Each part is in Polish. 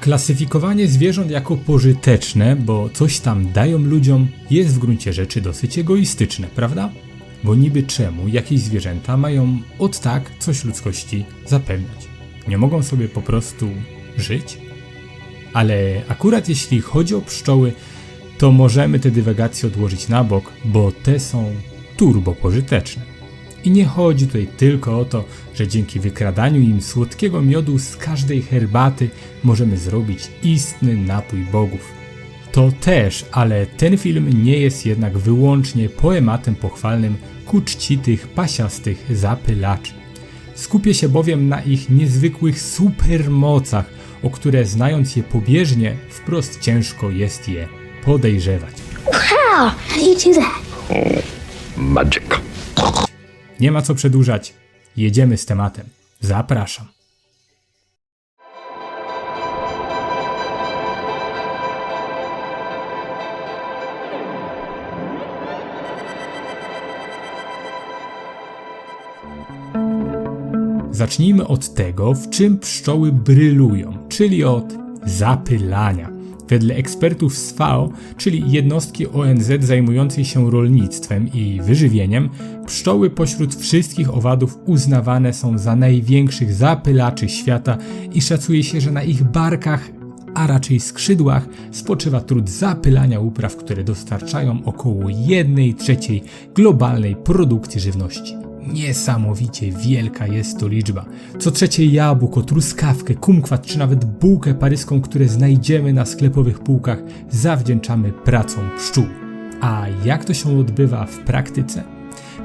Klasyfikowanie zwierząt jako pożyteczne, bo coś tam dają ludziom, jest w gruncie rzeczy dosyć egoistyczne, prawda? Bo niby czemu jakieś zwierzęta mają od tak coś ludzkości zapewniać? Nie mogą sobie po prostu żyć? Ale akurat jeśli chodzi o pszczoły, to możemy te dywagacje odłożyć na bok, bo te są turbo pożyteczne. I nie chodzi tutaj tylko o to, że dzięki wykradaniu im słodkiego miodu z każdej herbaty możemy zrobić istny napój bogów. To też, ale ten film nie jest jednak wyłącznie poematem pochwalnym ku czci tych pasiastych zapylaczy. Skupię się bowiem na ich niezwykłych supermocach, o które znając je pobieżnie, wprost ciężko jest je podejrzewać. How? How do you do that? Magic. Nie ma co przedłużać, jedziemy z tematem. Zapraszam. Zacznijmy od tego, w czym pszczoły brylują, czyli od zapylania. Wedle ekspertów z FAO, czyli jednostki ONZ zajmującej się rolnictwem i wyżywieniem, pszczoły pośród wszystkich owadów uznawane są za największych zapylaczy świata i szacuje się, że na ich barkach, a raczej skrzydłach, spoczywa trud zapylania upraw, które dostarczają około 1 trzeciej globalnej produkcji żywności. Niesamowicie wielka jest to liczba. Co trzecie jabłko, truskawkę, kumkwat czy nawet bułkę paryską, które znajdziemy na sklepowych półkach, zawdzięczamy pracom pszczół. A jak to się odbywa w praktyce?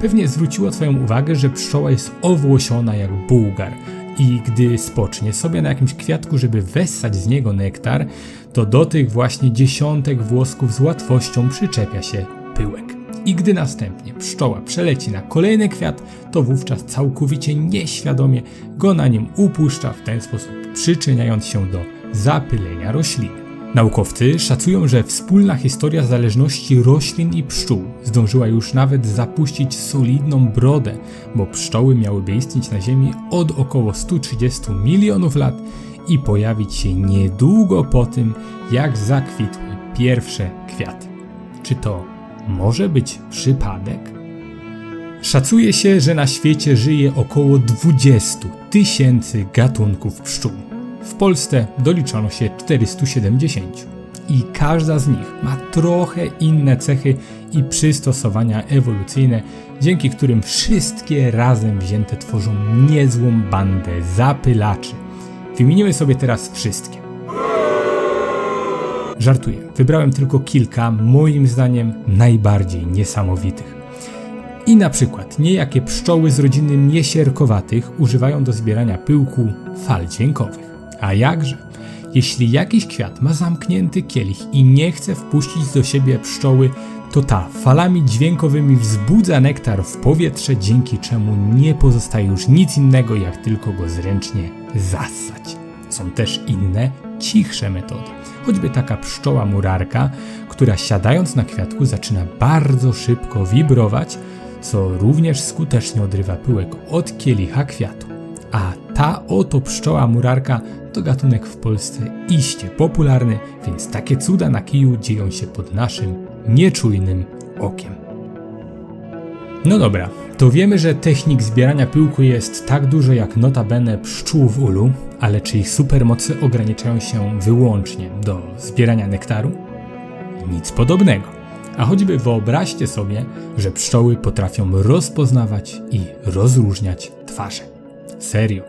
Pewnie zwróciło Twoją uwagę, że pszczoła jest owłosiona jak bułgar i gdy spocznie sobie na jakimś kwiatku, żeby wessać z niego nektar, to do tych właśnie dziesiątek włosków z łatwością przyczepia się pyłek. I gdy następnie pszczoła przeleci na kolejny kwiat, to wówczas całkowicie nieświadomie go na nim upuszcza, w ten sposób przyczyniając się do zapylenia rośliny. Naukowcy szacują, że wspólna historia zależności roślin i pszczół zdążyła już nawet zapuścić solidną brodę, bo pszczoły miałyby istnieć na Ziemi od około 130 milionów lat i pojawić się niedługo po tym, jak zakwitły pierwsze kwiaty. Czy to może być przypadek? Szacuje się, że na świecie żyje około 20 tysięcy gatunków pszczół. W Polsce doliczono się 470 i każda z nich ma trochę inne cechy i przystosowania ewolucyjne, dzięki którym wszystkie razem wzięte tworzą niezłą bandę zapylaczy. Wymienimy sobie teraz wszystkie. Żartuję, wybrałem tylko kilka, moim zdaniem najbardziej niesamowitych. I na przykład niejakie pszczoły z rodziny miesierkowatych używają do zbierania pyłku fal dźwiękowych. A jakże? Jeśli jakiś kwiat ma zamknięty kielich i nie chce wpuścić do siebie pszczoły, to ta falami dźwiękowymi wzbudza nektar w powietrze, dzięki czemu nie pozostaje już nic innego, jak tylko go zręcznie zassać. Są też inne, cichsze metody. Choćby taka pszczoła murarka, która siadając na kwiatku zaczyna bardzo szybko wibrować, co również skutecznie odrywa pyłek od kielicha kwiatu. A ta oto pszczoła murarka to gatunek w Polsce iście popularny, więc takie cuda na kiju dzieją się pod naszym nieczujnym okiem. No dobra, to wiemy, że technik zbierania pyłku jest tak dużo jak notabene pszczół w ulu, ale czy ich supermocy ograniczają się wyłącznie do zbierania nektaru? Nic podobnego. A choćby wyobraźcie sobie, że pszczoły potrafią rozpoznawać i rozróżniać twarze. Serio.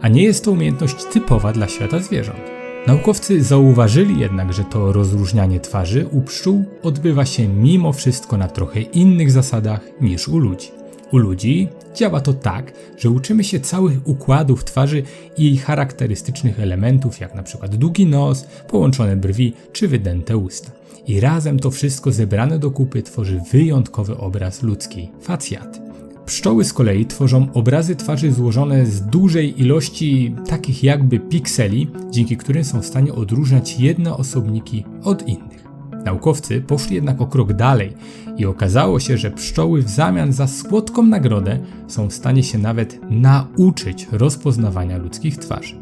A nie jest to umiejętność typowa dla świata zwierząt. Naukowcy zauważyli jednak, że to rozróżnianie twarzy u pszczół odbywa się mimo wszystko na trochę innych zasadach niż u ludzi. U ludzi działa to tak, że uczymy się całych układów twarzy i jej charakterystycznych elementów, jak na przykład długi nos, połączone brwi czy wydęte usta. I razem to wszystko zebrane do kupy tworzy wyjątkowy obraz ludzkiej facjaty. Pszczoły z kolei tworzą obrazy twarzy złożone z dużej ilości takich jakby pikseli, dzięki którym są w stanie odróżniać jedne osobniki od innych. Naukowcy poszli jednak o krok dalej i okazało się, że pszczoły w zamian za słodką nagrodę są w stanie się nawet nauczyć rozpoznawania ludzkich twarzy.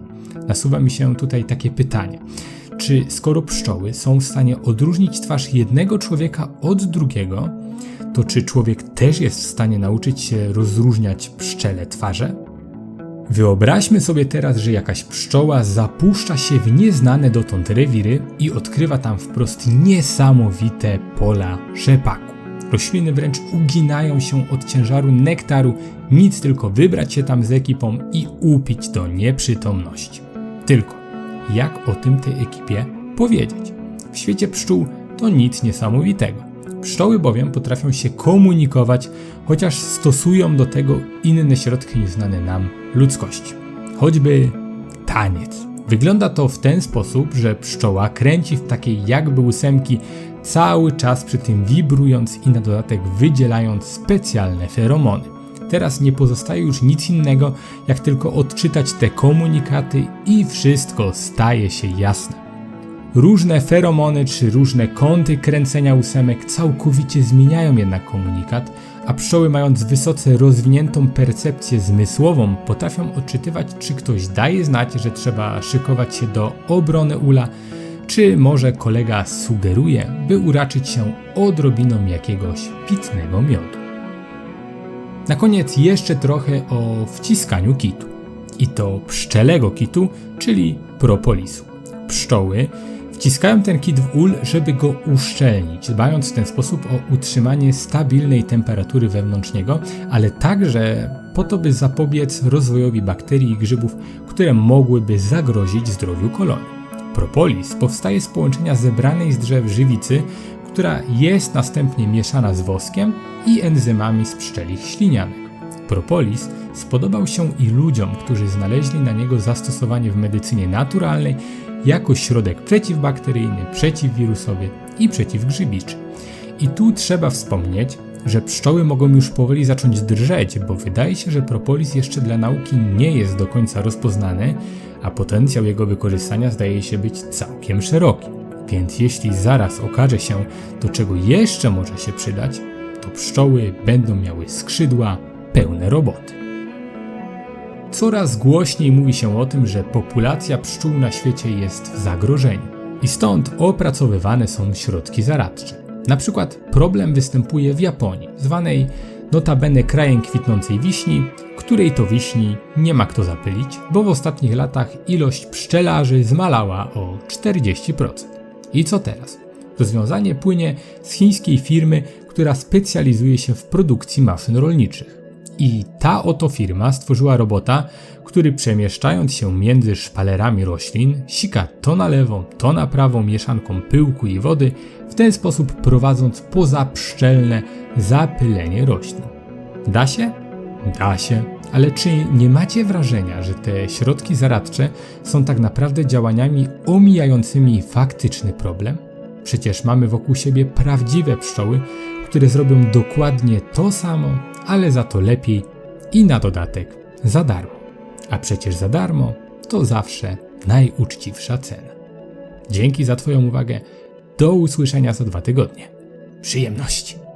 nasuwa mi się tutaj takie pytanie. Czy skoro pszczoły są w stanie odróżnić twarz jednego człowieka od drugiego, to czy człowiek też jest w stanie nauczyć się rozróżniać pszczele twarze? Wyobraźmy sobie teraz, że jakaś pszczoła zapuszcza się w nieznane dotąd rewiry i odkrywa tam wprost niesamowite pola rzepaku. Rośliny wręcz uginają się od ciężaru nektaru, nic tylko wybrać się tam z ekipą i upić do nieprzytomności. Tylko, jak o tym tej ekipie powiedzieć? W świecie pszczół to nic niesamowitego. Pszczoły bowiem potrafią się komunikować, chociaż stosują do tego inne środki niż znane nam ludzkości. Choćby taniec. Wygląda to w ten sposób, że pszczoła kręci w takiej jakby ósemki, cały czas przy tym wibrując i na dodatek wydzielając specjalne feromony. Teraz nie pozostaje już nic innego, jak tylko odczytać te komunikaty i wszystko staje się jasne. Różne feromony czy różne kąty kręcenia ósemek całkowicie zmieniają jednak komunikat, a pszczoły mając wysoce rozwiniętą percepcję zmysłową potrafią odczytywać czy ktoś daje znać, że trzeba szykować się do obrony ula, czy może kolega sugeruje, by uraczyć się odrobiną jakiegoś pitnego miodu. Na koniec jeszcze trochę o wciskaniu kitu. I to pszczelego kitu, czyli propolisu. Pszczoły wciskają ten kit w ul, żeby go uszczelnić, dbając w ten sposób o utrzymanie stabilnej temperatury wewnątrz niego, ale także po to, by zapobiec rozwojowi bakterii i grzybów, które mogłyby zagrozić zdrowiu kolonii. Propolis powstaje z połączenia zebranej z drzew żywicy, która jest następnie mieszana z woskiem i enzymami z pszczelich ślinianek. Propolis spodobał się i ludziom, którzy znaleźli na niego zastosowanie w medycynie naturalnej jako środek przeciwbakteryjny, przeciwwirusowy i przeciwgrzybiczy. I tu trzeba wspomnieć, że pszczoły mogą już powoli zacząć drżeć, bo wydaje się, że propolis jeszcze dla nauki nie jest do końca rozpoznany, a potencjał jego wykorzystania zdaje się być całkiem szeroki. Więc jeśli zaraz okaże się, do czego jeszcze może się przydać, to pszczoły będą miały skrzydła pełne roboty. Coraz głośniej mówi się o tym, że populacja pszczół na świecie jest w zagrożeniu. I stąd opracowywane są środki zaradcze. Na przykład problem występuje w Japonii, zwanej notabene krajem kwitnącej wiśni, której to wiśni nie ma kto zapylić, bo w ostatnich latach ilość pszczelarzy zmalała o 40%. I co teraz? Rozwiązanie płynie z chińskiej firmy, która specjalizuje się w produkcji maszyn rolniczych. I ta oto firma stworzyła robota, który przemieszczając się między szpalerami roślin, sika to na lewą, to na prawą mieszanką pyłku i wody, w ten sposób prowadząc pozapszczelne zapylenie roślin. Da się? Da się. Ale czy nie macie wrażenia, że te środki zaradcze są tak naprawdę działaniami omijającymi faktyczny problem? Przecież mamy wokół siebie prawdziwe pszczoły, które zrobią dokładnie to samo, ale za to lepiej i na dodatek za darmo. A przecież za darmo to zawsze najuczciwsza cena. Dzięki za Twoją uwagę. Do usłyszenia za dwa tygodnie. Przyjemności.